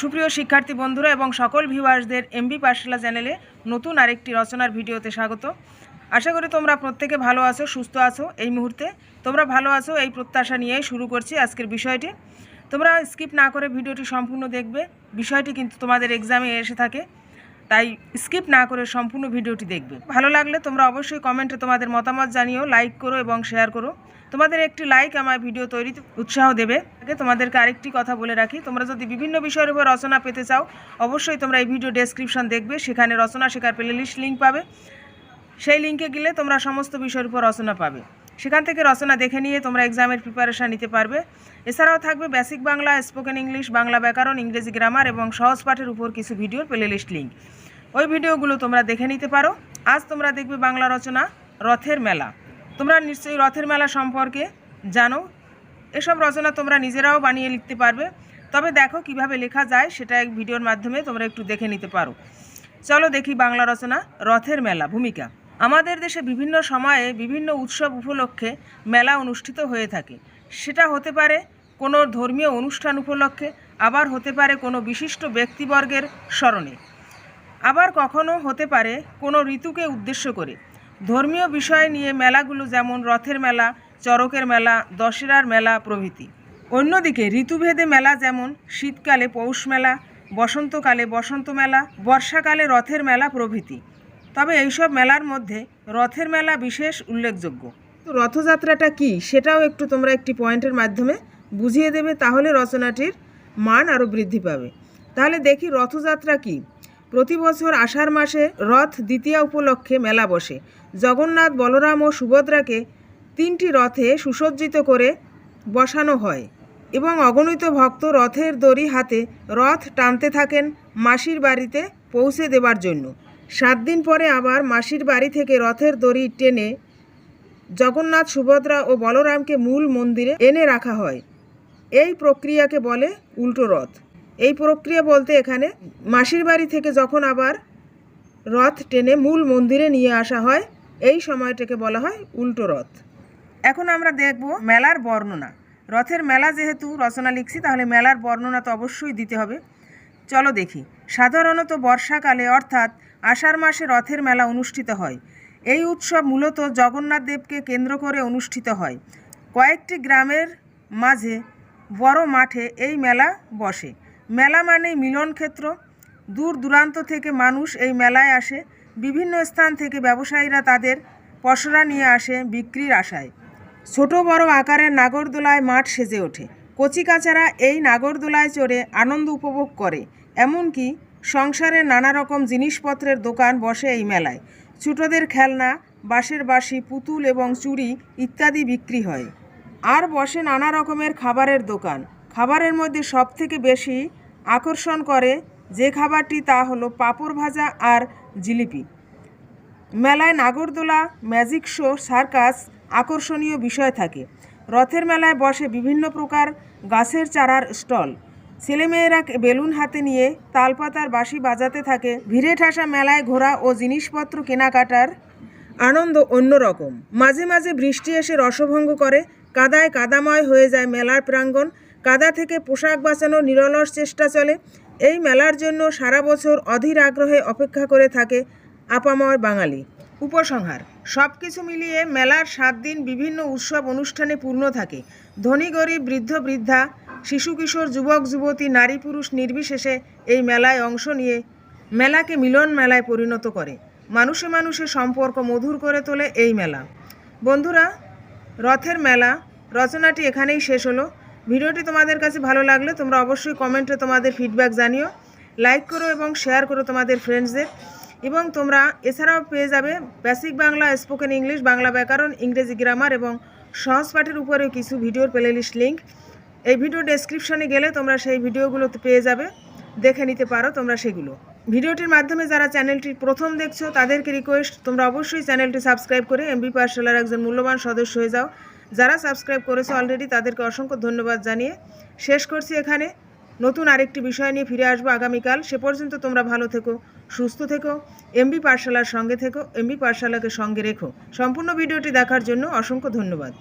সুপ্রিয় শিক্ষার্থী বন্ধুরা এবং সকল ভিউয়ার্সদের এমবি পাঠশালা চ্যানেলে নতুন আরেকটি রচনার ভিডিওতে স্বাগত। আশা করি তোমরা প্রত্যেকে ভালো আছো, সুস্থ আছো এই মুহূর্তে। তোমরা ভালো আছো এই প্রত্যাশা নিয়েই শুরু করছি আজকের বিষয়টি। তোমরা স্কিপ না করে ভিডিওটি সম্পূর্ণ দেখবে। বিষয়টি কিন্তু তোমাদের এক্সামে এসে থাকে। তাই স্কিপ না করে সম্পূর্ণ ভিডিওটি দেখবে। ভালো লাগলে তোমরা অবশ্যই কমেন্টে তোমাদের মতামত জানিও, লাইক করো এবং শেয়ার করো। তোমাদের একটি লাইক আমার ভিডিও তৈরিতে উৎসাহ দেবে। আগে তোমাদেরকে আরেকটি কথা বলে রাখি, তোমরা যদি বিভিন্ন বিষয়ের উপর রচনা পেতে চাও, অবশ্যই তোমরা এই ভিডিও ডেসক্রিপশন দেখবে, সেখানে রচনা শেখার প্লেলিস্ট লিঙ্ক পাবে। সেই লিঙ্কে গেলে তোমরা সমস্ত বিষয়ের উপর রচনা পাবে। সেখান থেকে রচনা দেখে নিয়ে তোমরা এক্সামের প্রিপারেশান নিতে পারবে। এছাড়াও থাকবে basic Bangla spoken English Bangla ব্যাকরণ, ইংরেজি গ্রামার এবং সহজ পাঠের উপর কিছু ভিডিওর প্লেলিস্ট লিঙ্ক ওই ভিডিওগুলো তোমরা দেখে নিতে পারো। আজ তোমরা দেখবে বাংলা রচনা, রথের মেলা। তোমরা নিশ্চয়ই রথের মেলা সম্পর্কে জানো। এসব রচনা তোমরা নিজেরাও বানিয়ে লিখতে পারবে। তবে দেখো কীভাবে লেখা যায় সেটা এক ভিডিওর মাধ্যমে তোমরা একটু দেখে নিতে পারো। চলো দেখি বাংলা রচনা, রথের মেলা, ভূমিকা। আমাদের দেশে বিভিন্ন সময়ে বিভিন্ন উৎসব উপলক্ষে মেলা অনুষ্ঠিত হয়ে থাকে। সেটা হতে পারে কোনো ধর্মীয় অনুষ্ঠান উপলক্ষে, আবার হতে পারে কোনো বিশিষ্ট ব্যক্তিবর্গের স্মরণে। আবার কখনো হতে পারে কোনো ঋতুকে উদ্দেশ্য করে। ধর্মীয় বিষয় নিয়ে মেলাগুলো যেমন রথের মেলা, চরকের মেলা, দশেরার মেলা প্রভৃতি। অন্যদিকে ঋতুভেদে মেলা যেমন শীতকালে পৌষ মেলা, বসন্তকালে বসন্ত মেলা, বর্ষাকালে রথের মেলা প্রভৃতি। তবে এইসব মেলার মধ্যে রথের মেলা বিশেষ উল্লেখযোগ্য। রথযাত্রাটা কি? সেটাও একটু তোমরা একটি পয়েন্টের মাধ্যমে বুঝিয়ে দেবে, তাহলে রচনাটির মান আরও বৃদ্ধি পাবে। তাহলে দেখি রথযাত্রা কি? প্রতি বছর আষাঢ় মাসে রথ দ্বিতীয়া উপলক্ষে মেলা বসে। জগন্নাথ, বলরাম ও সুভদ্রাকে তিনটি রথে সুসজ্জিত করে বসানো হয় এবং অগণিত ভক্ত রথের দড়ি হাতে রথ টানতে থাকেন মাসির বাড়িতে পৌঁছে দেবার জন্য। সাত দিন পরে আবার মাসির বাড়ি থেকে রথের দড়ি টেনে জগন্নাথ, সুভদ্রা ও বলরামকে মূল মন্দিরে এনে রাখা হয়। এই প্রক্রিয়াকে বলে উল্টো রথ। এই প্রক্রিয়া বলতে এখানে মাসির বাড়ি থেকে যখন আবার রথ টেনে মূল মন্দিরে নিয়ে আসা হয়, এই সময়টাকে বলা হয় উল্টো রথ। এখন আমরা দেখব মেলার বর্ণনা। রথের মেলা যেহেতু রচনা লিখছি, তাহলে মেলার বর্ণনা তো অবশ্যই দিতে হবে। চলো দেখি। সাধারণত বর্ষাকালে অর্থাৎ আষাঢ় মাসে রথের মেলা অনুষ্ঠিত হয়। এই উৎসব মূলত জগন্নাথ দেবকে কেন্দ্র করে অনুষ্ঠিত হয়। কয়েকটি গ্রামের মাঝে বড় মাঠে এই মেলা বসে। মেলা মানেই মিলন ক্ষেত্র। দূর দূরান্ত থেকে মানুষ এই মেলায় আসে। বিভিন্ন স্থান থেকে ব্যবসায়ীরা তাদের পসরা নিয়ে আসে বিক্রির আশায়। ছোট বড় আকারের নাগরদোলায় মাঠ সেজে ওঠে। কচিকাচারা এই নাগরদোলায় চড়ে আনন্দ উপভোগ করে। এমনকি সংসারের নানা রকম জিনিসপত্রের দোকান বসে এই মেলায়। ছোটদের খেলনা, বাঁশের বাঁশি, পুতুল এবং চুড়ি ইত্যাদি বিক্রি হয়। আর বসে নানা রকমের খাবারের দোকান। খাবারের মধ্যে সবথেকে বেশি আকর্ষণ করে যে খাবারটি তা হলো পাঁপড় ভাজা আর জিলিপি। মেলায় নাগরদোলা, ম্যাজিক শো, সার্কাস আকর্ষণীয় বিষয় থাকে। রথের মেলায় বসে বিভিন্ন প্রকার গাছের চারার স্টল। ছেলেমেয়েরা বেলুন হাতে নিয়ে তালপাতার বাঁশি বাজাতে থাকে। ভিড়ে ঠাসা মেলায় ঘোরা ও জিনিসপত্র কেনাকাটার আনন্দ অন্যরকম। মাঝে মাঝে বৃষ্টি এসে রসভঙ্গ করে, কাদায় কাদাময় হয়ে যায় মেলার প্রাঙ্গণ। কাদা থেকে পোশাক বাঁচানোর নিরলস চেষ্টা চলে। এই মেলার জন্য সারা বছর অধীর আগ্রহে অপেক্ষা করে থাকে আপামর বাঙালি। উপসংহার সব কিছু মিলিয়ে মেলার সাত দিন বিভিন্ন উৎসব অনুষ্ঠানে পূর্ণ থাকে। ধনী, গরিব, বৃদ্ধ, বৃদ্ধা শিশু কিশোর, যুবক, যুবতী, নারী, পুরুষ নির্বিশেষে এই মেলায় অংশ নিয়ে মেলাকে মিলন মেলায় পরিণত করে। মানুষে মানুষে সম্পর্ক মধুর করে তোলে এই মেলা। বন্ধুরা, রথের মেলা, রচনাটি এখানেই শেষ হলো। ভিডিওটি তোমাদের কাছে ভালো লাগলে তোমরা অবশ্যই কমেন্টে তোমাদের ফিডব্যাক জানিও। লাইক করো এবং শেয়ার করো তোমাদের ফ্রেন্ডসদের এবং তোমরা এছাড়াও পেয়ে যাবে basic Bangla spoken English Bangla ব্যাকরণ ইংরেজি গ্রামার এবং সহজ পাঠের উপরেও কিছু ভিডিওর প্লেলিস্ট লিঙ্ক এই ভিডিও ডেসক্রিপশনে গেলে তোমরা সেই ভিডিওগুলো পেয়ে যাবে। দেখে নিতে পারো তোমরা সেগুলো। ভিডিওটির মাধ্যমে যারা চ্যানেলটি প্রথম দেখছ, তাদেরকে রিকোয়েস্ট তোমরা অবশ্যই চ্যানেলটি সাবস্ক্রাইব করে এমবি পাঠশালার একজন মূল্যবান সদস্য হয়ে যাও। যারা সাবস্ক্রাইব করেছ অলরেডি তাদেরকে অসংখ্য ধন্যবাদ জানিয়ে শেষ করছি এখানে। নতুন আরেকটি বিষয় নিয়ে ফিরে আসব আগামীকাল। সে পর্যন্ত তোমরা ভালো থেকো, সুস্থ থেকো এমবি পাঠশালার সঙ্গে থেকো এমবি পাঠশালাকে সঙ্গে রেখো। সম্পূর্ণ ভিডিওটি দেখার জন্য অসংখ্য ধন্যবাদ।